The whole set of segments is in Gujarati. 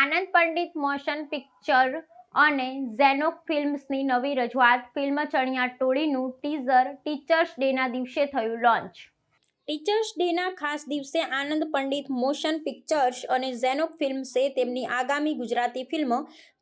આનંદ પંડિત મોશન પિક્ચર અને ઝેનોક ફિલ્મ્સની નવી રજૂઆત ફિલ્મ ચણિયા ટોળીનું ટીઝર ટીચર્સ ડેના દિવસે થયું લોન્ચ. ટીચર્સ ડેના ખાસ દિવસે આનંદ પંડિત મોશન પિક્ચર્સ અને ઝેનોક ફિલ્મ્સે તેમની આગામી ગુજરાતી ફિલ્મ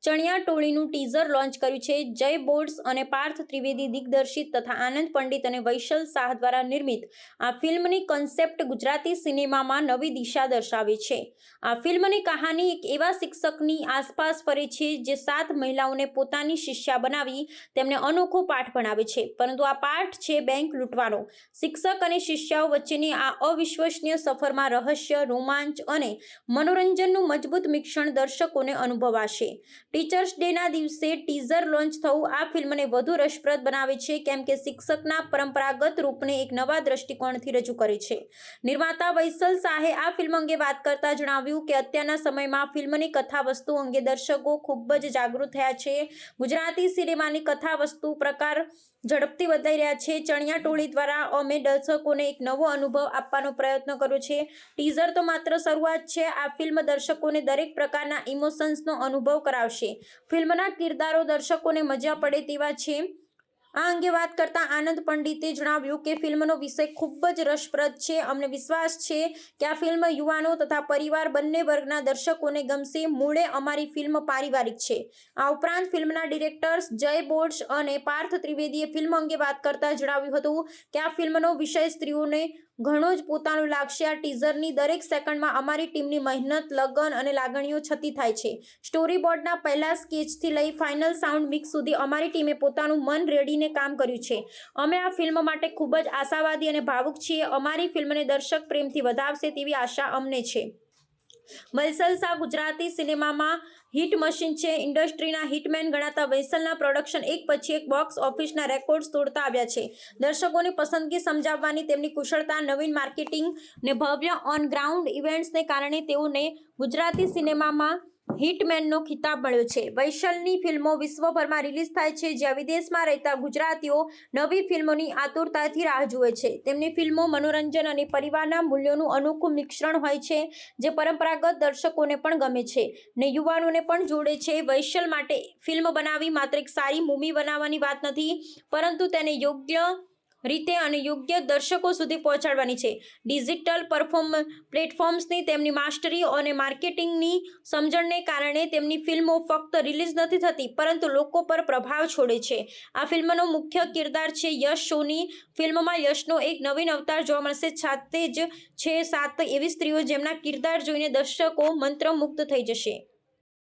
ચણિયા ટોળીનું ટીઝર લોન્ચ કર્યું છે. જય બોર્ડ્સ અને પાર્થ ત્રિવેદી દિગ્દર્શિત તથા આનંદ પંડિત અને વૈશલ શાહ દ્વારા નિર્મિત આ ફિલ્મની કન્સેપ્ટ ગુજરાતી સિનેમામાં નવી દિશા દર્શાવે છે. આ ફિલ્મની કહાની એક એવા શિક્ષકની આસપાસ ફરે છે જે સાત મહિલાઓને પોતાની શિષ્યા બનાવી તેમને અનોખો પાઠ ભણાવે છે. પરંતુ આ પાઠ છે બેંક લૂંટવાનો. શિક્ષક અને શિષ્યાઓ વચ્ચેની આ અવિશ્વસનીય સફરમાં રહસ્ય, રોમાંચ અને મનોરંજનનું મજબૂત મિશ્રણ દર્શકોને અનુભવાશે. ટીચર્સ ડેના દિવસે ટીઝર લોન્ચ થવું આ ફિલ્મને વધુ રસપ્રદ બનાવે છે, કેમ કે શિક્ષકના પરંપરાગત રૂપને એક નવા દ્રષ્ટિકોણથી રજૂ કરે છે. નિર્માતા વૈસલ શાહે આ ફિલ્મ અંગે વાત કરતા જણાવ્યું કે અત્યારના સમયમાં ફિલ્મની કથા વસ્તુ અંગે દર્શકો ખૂબ જ જાગૃત થયા છે. ગુજરાતી સિનેમાની કથા વસ્તુ પ્રકાર ઝડપથી બદલાઈ રહ્યા છે. ચણિયા ટોળી દ્વારા અમે દર્શકોને એક નવો અનુભવ આપવાનો પ્રયત્ન કર્યો છે. ટીઝર તો માત્ર શરૂઆત છે, આ ફિલ્મ દર્શકોને દરેક પ્રકારના ઇમોશન્સનો અનુભવ કરાવશે. ફિલ્મના કિરદારો દર્શકોને મજા પડે તેવા છે. આ અંગે વાત કરતા આનંદ પંડિતે જણાવ્યું કે ફિલ્મનો વિષય ખૂબ જ રસપ્રદ છે. અમને વિશ્વાસ છે કે આ ફિલ્મ યુવાનો તથા પરિવાર બંને વર્ગના દર્શકોને ગમશે. મૂળે અમારી ફિલ્મ પારિવારિક છે. આ ઉપરાંત ફિલ્મના ડિરેક્ટર્સ જય બોર્ડ્સ અને પાર્થ ત્રિવેદીએ ફિલ્મ અંગે વાત કરતા જણાવ્યું હતું કે આ ફિલ્મનો વિષય સ્ત્રીઓને ઘણો જ પોતાનું લાગશે. આ ટીઝરની દરેક સેકન્ડમાં અમારી ટીમની મહેનત, લગન અને લાગણીઓ છતી થાય છે. સ્ટોરી બોર્ડના પહેલા સ્કેચથી લઈ ફાઇનલ સાઉન્ડ મિક્સ સુધી અમારી ટીમે પોતાનું મન રેડીને કામ કર્યું છે. અમે આ ફિલ્મ માટે ખૂબ જ આશાવાદી અને ભાવુક છીએ. અમારી ફિલ્મને દર્શક પ્રેમથી વધાવશે તેવી આશા અમને છે. વૈસલ શાહ ગુજરાતી સિનેમામાં હિટ મશીન છે. ઇન્ડસ્ટ્રીના હિટમેન ગણાતા વૈસલના પ્રોડક્શન એક પછી એક બોક્સ ઓફિસના રેકોર્ડ્સ તોડતા આવ્યા છે. દર્શકોની પસંદગી સમજાવવાની તેમની કુશળતા, નવીન માર્કેટિંગ ને ભવ્ય ઓન ગ્રાઉન્ડ ઇવેન્ટ્સને કારણે તેઓને ગુજરાતી સિનેમામાં હિટમેનનો ખિતાબ મળ્યો છે. વૈશલની ફિલ્મો વિશ્વભરમાં રિલીઝ થાય છે, જ્યાં વિદેશમાં રહેતા ગુજરાતીઓ નવી ફિલ્મોની આતુરતાથી રાહ જુએ છે. તેમની ફિલ્મો મનોરંજન અને પરિવારના મૂલ્યોનું અનોખું મિશ્રણ હોય છે, જે પરંપરાગત દર્શકોને પણ ગમે છે ને યુવાનોને પણ જોડે છે. વૈશલ માટે ફિલ્મ બનાવવી માત્ર એક સારી મૂવી બનાવવાની વાત નથી, પરંતુ તેને યોગ્ય રીતે અને યોગ્ય દર્શકો સુધી પહોંચાડવાની છે. ડિજિટલ પરફોર્મ પ્લેટફોર્મ્સની તેમની માસ્ટરી અને માર્કેટિંગની સમજણને કારણે તેમની ફિલ્મો ફક્ત રિલીઝ નથી થતી, પરંતુ લોકો પર પ્રભાવ છોડે છે. આ ફિલ્મનો મુખ્ય કિરદાર છે યશ શોની ફિલ્મમાં યશનો એક નવીન અવતાર જોવા મળશે, સાથે જ છે સાત એવી સ્ત્રીઓ જેમના કિરદાર જોઈને દર્શકો મંત્રમુગ્ધ થઈ જશે.